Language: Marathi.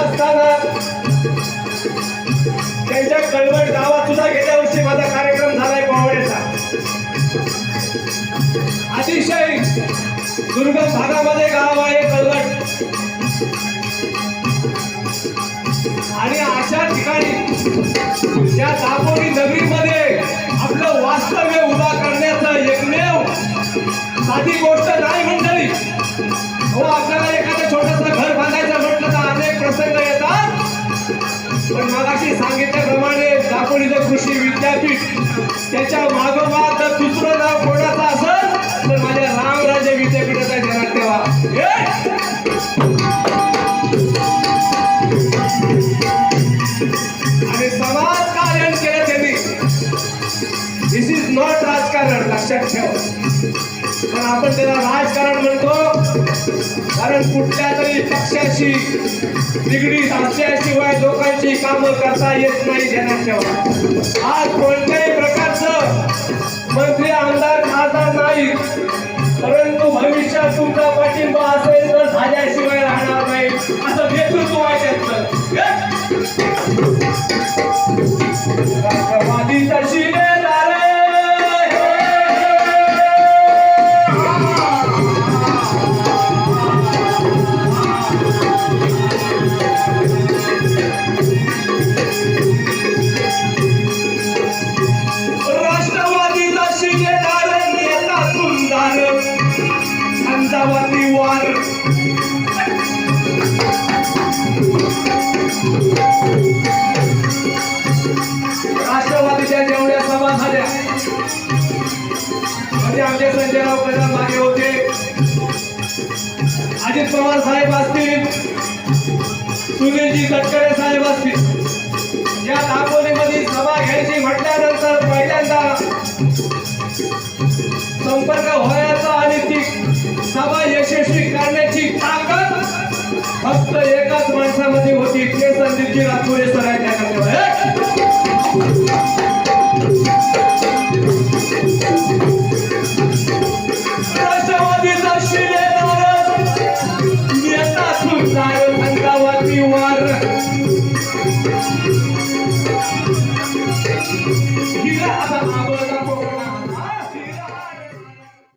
असताना त्यांच्या कळवट गावात सुद्धा गेल्या वर्षी माझा कार्यक्रम झालाय पोवाड्याचा. अतिशय दुर्गम भागामध्ये गाव आहे कळवट आणि अशा ठिकाणी या दापोली नगरीमध्ये आपलं वास्तव्य उभा करण्याचं एकमेव साधी गोष्ट नाही मंडळी हो आपल्याला सांगितल्याप्रमाणे कृषी विद्यापीठ. त्याच्या मागोमाग जर दुसरं नाव कोणाचं असेल तर माझ्या रामराजे विद्यापीठाचा ध्यानात ठेवा. आणि समाज समाजकारण केलं त्यांनी. दिस इज नॉट राजकारण लक्षात ठेवा. पण आपण त्याला राजकारण म्हणतो कारण कुठल्या तरी पक्षाशी निगडीत असल्याशिवाय लोकांची कामं करता येत नाही ध्यानात ठेवा आज कोणत्याही प्रकारचं मंत्री आमदार खासदार नाही परंतु भविष्यात तुमचा पाठिंबा असेल वार राष्ट्रवादीच्या जेवढ्या सभा झाल्या म्हणजे आमचे संजयराव कदम मागे होते. अजित पवार साहेब असतील सुनीलजी तटकरे साहेब असतील. या दापोलीमध्ये सभा घ्यायची म्हटल्यानंतर पहिल्यांदा संपर्क व्हायचा काळामध्ये होती ते संदीपजी राठोडे सरांच्या